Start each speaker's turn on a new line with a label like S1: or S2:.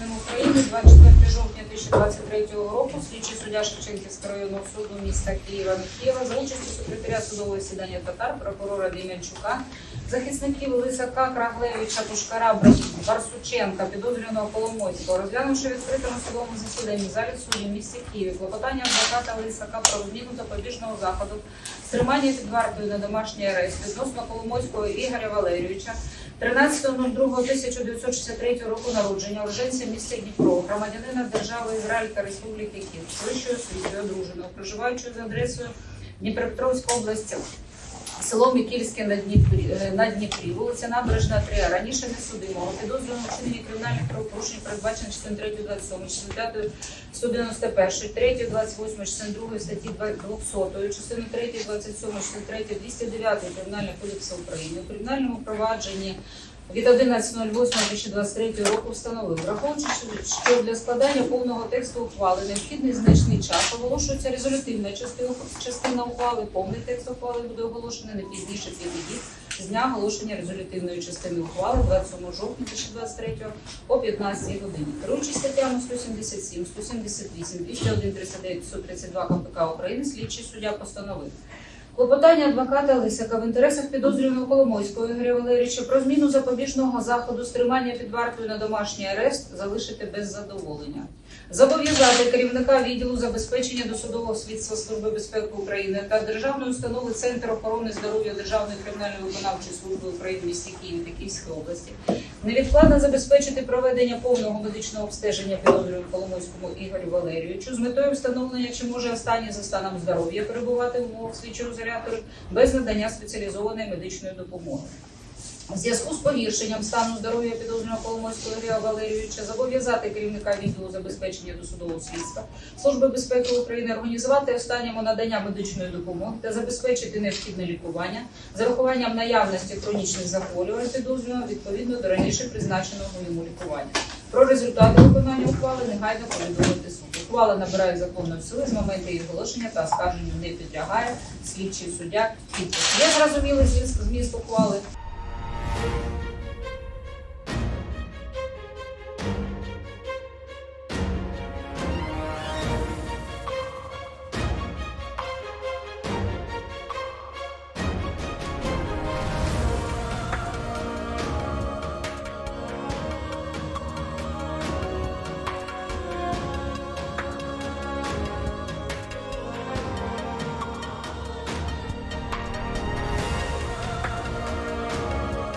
S1: громадянин України 24 жовтня 2023 року слідчий суддя Шевченківського районного суду міста Києва Михєва за участю секретаря судового засідання татар, прокурора Дем'янчука, захисників Лисака, Краглевича, Пушкара, Барсученка, підозрюваного Коломойського, розглянувши відкритому судовому засіданні залі суді в місті клопотання адвоката Лисака про зміну запобіжного заходу стримання під вартою на домашній арест відносно Коломойського Ігоря Валерійовича 13.02.1963 року народження, уроженця міста Дніпро, громадянина держави Ізраїль та Республіки Київ, з вищою освітою одруженого, проживаючою за адресою Дніпропетровська область, село Мікільське на Дніпрі, е, на Дніпрі, вулиця Набережна 3, раніше не судимого, підозрюваного вчинення кримінальних правопорушень, передбачених частиною 3 27, частиною 5 191, 3 28, частиною 2 статті 200, частиною 3 27, частиною 3 209 Кримінального кодексу України. У кримінальному провадженні від 11.08.2023 року встановив, враховуючи, що для складання повного тексту ухвали необхідний значний час, оголошується резолютивна частина, ухвали, повний текст ухвали буде оголошений не пізніше 5 діб з дня оголошення резолютивної частини ухвали 27 жовтня 2023 о 15 годині. Керуючись статтями 177, 178, 201, 39, 132 КПК України, слідчий суддя постановив Клопотання адвоката Лисяка в інтересах підозрюваного Коломойського Ігоря Валерійовича про зміну запобіжного заходу стримання під вартою на домашній арест залишити без задоволення. Зобов'язати керівника відділу забезпечення досудового слідства Служби безпеки України та Державної установи Центр охорони здоров'я Державної кримінальної виконавчої служби України в місті Києві та Київській області невідкладно забезпечити проведення повного медичного обстеження підозрюваному Коломойському Ігорю Валерійовичу з метою встановлення, чи може останній за станом здоров'я перебувати в умовах слідчого ізолятору без надання спеціалізованої медичної допомоги. У зв'язку з погіршенням стану здоров'я підозрюваного Коломойського Ігоря Валерійовича зобов'язати керівника відділу забезпечення досудового слідства Служби безпеки України організувати останньому надання медичної допомоги та забезпечити необхідне лікування з урахуванням наявності хронічних захворювань підозрюваного відповідно до раніше призначеного йому лікування. Про результати виконання ухвали негайно повідомити суд. Ухвала набирає законної сили з моменту її оголошення та оскарженню не підлягає слідчий суддя. Підпис. Є зрозумілий зміст, ухвали?